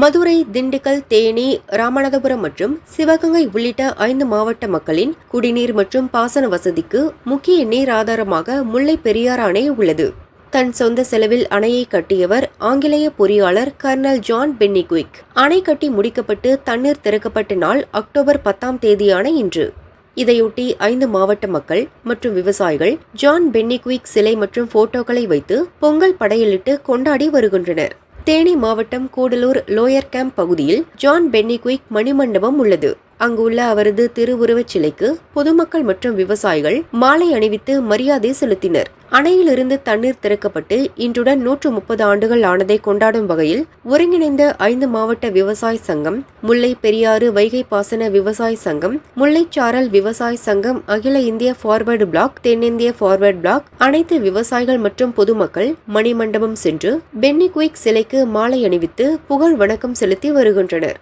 மதுரை திண்டுக்கல் தேனி ராமநாதபுரம் மற்றும் சிவகங்கை உள்ளிட்ட ஐந்து மாவட்ட மக்களின் குடிநீர் மற்றும் பாசன வசதிக்கு முக்கிய நீர் ஆதாரமாக முல்லை பெரியாறு அணை உள்ளது. தன் சொந்த செலவில் அணையை கட்டியவர் ஆங்கிலேய பொறியாளர் கர்னல் ஜான் பென்னிக்விக் அணை கட்டி முடிக்கப்பட்டு தண்ணீர் திறக்கப்பட்ட நாள் அக்டோபர் பத்தாம் தேதியான இன்று. இதையொட்டி ஐந்து மாவட்ட மக்கள் மற்றும் விவசாயிகள் ஜான் பென்னிக்விக் சிலை மற்றும் போட்டோக்களை வைத்து பொங்கல் படையலிட்டு கொண்டாடி வருகின்றனர். தேனி மாவட்டம் கூடலூர் லோயர் கேம்ப் பகுதியில் ஜான் பென்னிக்விக் மணிமண்டபம் உள்ளது. அங்குள்ள அவரது திருவுருவச் சிலைக்கு பொதுமக்கள் மற்றும் விவசாயிகள் மாலை அணிவித்து மரியாதை செலுத்தினர். அணையிலிருந்து தண்ணீர் திறக்கப்பட்டு இன்றுடன் நூற்று முப்பது ஆண்டுகள் ஆனதை கொண்டாடும் வகையில் ஒருங்கிணைந்த ஐந்து மாவட்ட விவசாய சங்கம் முல்லை பெரியாறு வைகை பாசன விவசாய சங்கம் முல்லைச்சாரல் விவசாய சங்கம் அகில இந்திய ஃபார்வர்டு பிளாக் தென்னிந்திய ஃபார்வர்டு பிளாக் அனைத்து விவசாயிகள் மற்றும் பொதுமக்கள் மணிமண்டபம் சென்று பென்னி குயிக் சிலைக்கு மாலை அணிவித்து புகழ் வணக்கம் செலுத்தி வருகின்றனர்.